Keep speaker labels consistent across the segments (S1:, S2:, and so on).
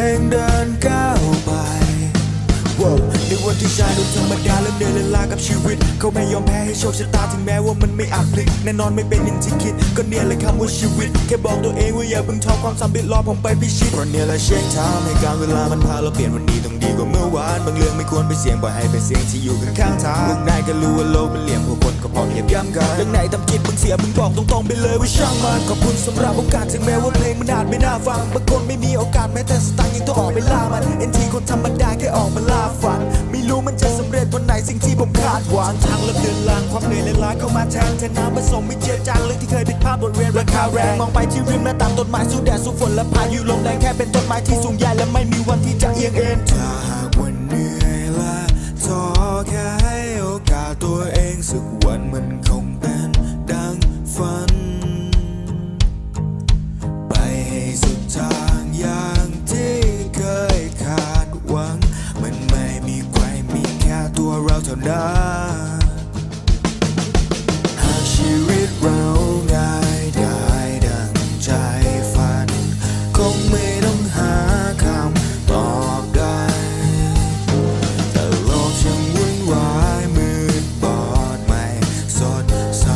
S1: เองเดินก้าวไปในวันที่ชายดูธรรมดาและเหนื่อยและลากับชีวิต เขาไม่ยอมแพ้ให้โชคชะตาถึงแม้ว่ามันไม่อาจพลิกแน่นอนไม่เป็นอย่างที่คิด ก็เนี่ยแหละคำว่าชีวิต แค่บอกตัวเองว่าอย่าเพิ่งท้อความสำเร็จรอผมไปพิชิตเพราะเนี่ยแหละเช็คทางให้การเวลามันพาเราเปลี่ยนวันนี้ต้อง ดีกว่าเมื่อวานบางเรื่องไม่ควรไปเสี่ยงปล่อยให้เป็นเสียงที่อยู่ข้างๆทางพวกนายก็รู้ว่าโลกมันเหลี่ยมพวกคนก็พอเหยียบย่ำกันเรื่องไหนทำผิดมึงเสียมึงบอกตรงๆไปเลยว่าช่างมันขอบคุณสำหรับโอกาสถึงแม้ว่าเพลงมันอาจไม่น่าฟังบางคนไม่มีโอกาสแม้แต่สตางค์ยังต้องออกไปล่ามันเอ็นทีคนธรรมดาแค่ออกมาล่าฝันไม่รู้มันจะสำเร็จวันไหนสิ่งที่ผมคาดหวัง มาแทนแทน้ำผสมไม่เจือจางเรื่องที่เคยผิดพลาดบทเรียนราคาแรงมองไปที่ริมหน้าต่างต้นไม้สู้แดดสู้ฝนและพายุลมแรงแค่เป็นต้นไม้ที่สูงใหญ่และไม่มีวันที่จะเอียงเอ็นถ้าหากวันเหนื่อยและท้อแค่ให้โอกาสตัวเองสักวันมันคงเป็นดังฝัน ไปให้สุดทางอย่างที่เคยคาดหวัง มันไม่มีใครมีแค่ตัวเราเท่านั้น ชีวิตเราง่ายได้ดังใจฝัน คงไม่ต้องหาคำตอบได้แต่โลกช่างวุ่นวายมืดบอดไม่สดใส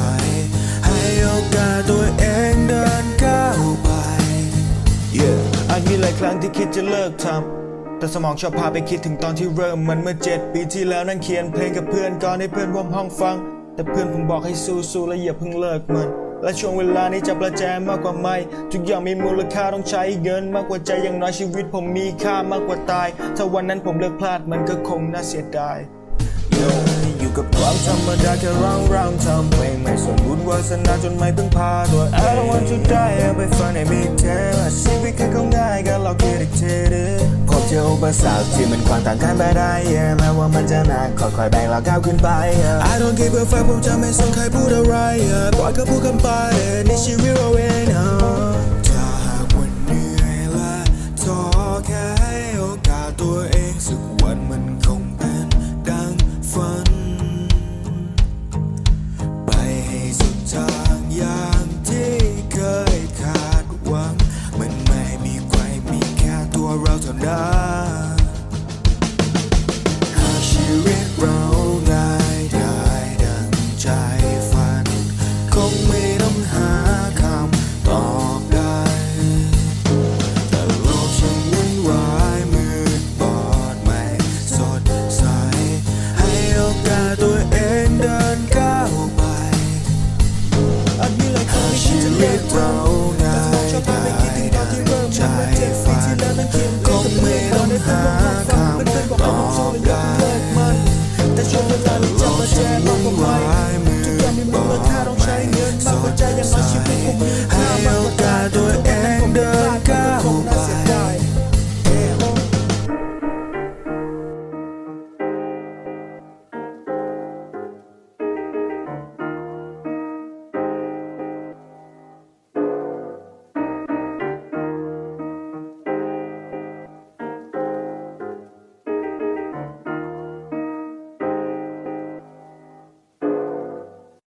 S1: ให้โอกาสตัวเองเดินก้าวไป yeah. อาจมีหลายครั้งที่คิดจะเลิกทำแต่สมองชอบพาไปคิดถึงตอนที่เริ่มมันเมื่อเจ็ดปีที่แล้วนั่งเขียนเพลงกับเพื่อนก่อนให้เพื่อนร่วมห้องฟัง แต่เพื่อนผมบอกให้สู้ๆและอย่าเพิ่งเลิกมัน และช่วงเวลานี้จะประแจมากกว่าไม่ ทุกอย่างมีมูลค่าต้องใช้เงินมากกว่าใจอย่างน้อยชีวิตผมมีค่ามากกว่าตาย ถ้าวันนั้นผมเลือกพลาดมันก็คงน่าเสียดายอยู่กับความธรรมดาแค่ร่างร่างทำเพลงไม่สม วาสนาจนไม่พึ่งพาตัว I don't want to die เอาไปฟังในมิกเทปชีวิตแค่เขาง่ายก็เราคิดอีกทีดิพบเจออุปสรรคที่มันขวางทางการไปได้ yeah แม้ว่ามันจะหนักค่อยๆแบ่งเราก้าวขึ้นไป yeah I don't give a fuck ผมจะไม่สนใครพูดอะไร yeah ปล่อยเขาพูดกันไป yeah นี่ชีวิตเราเอง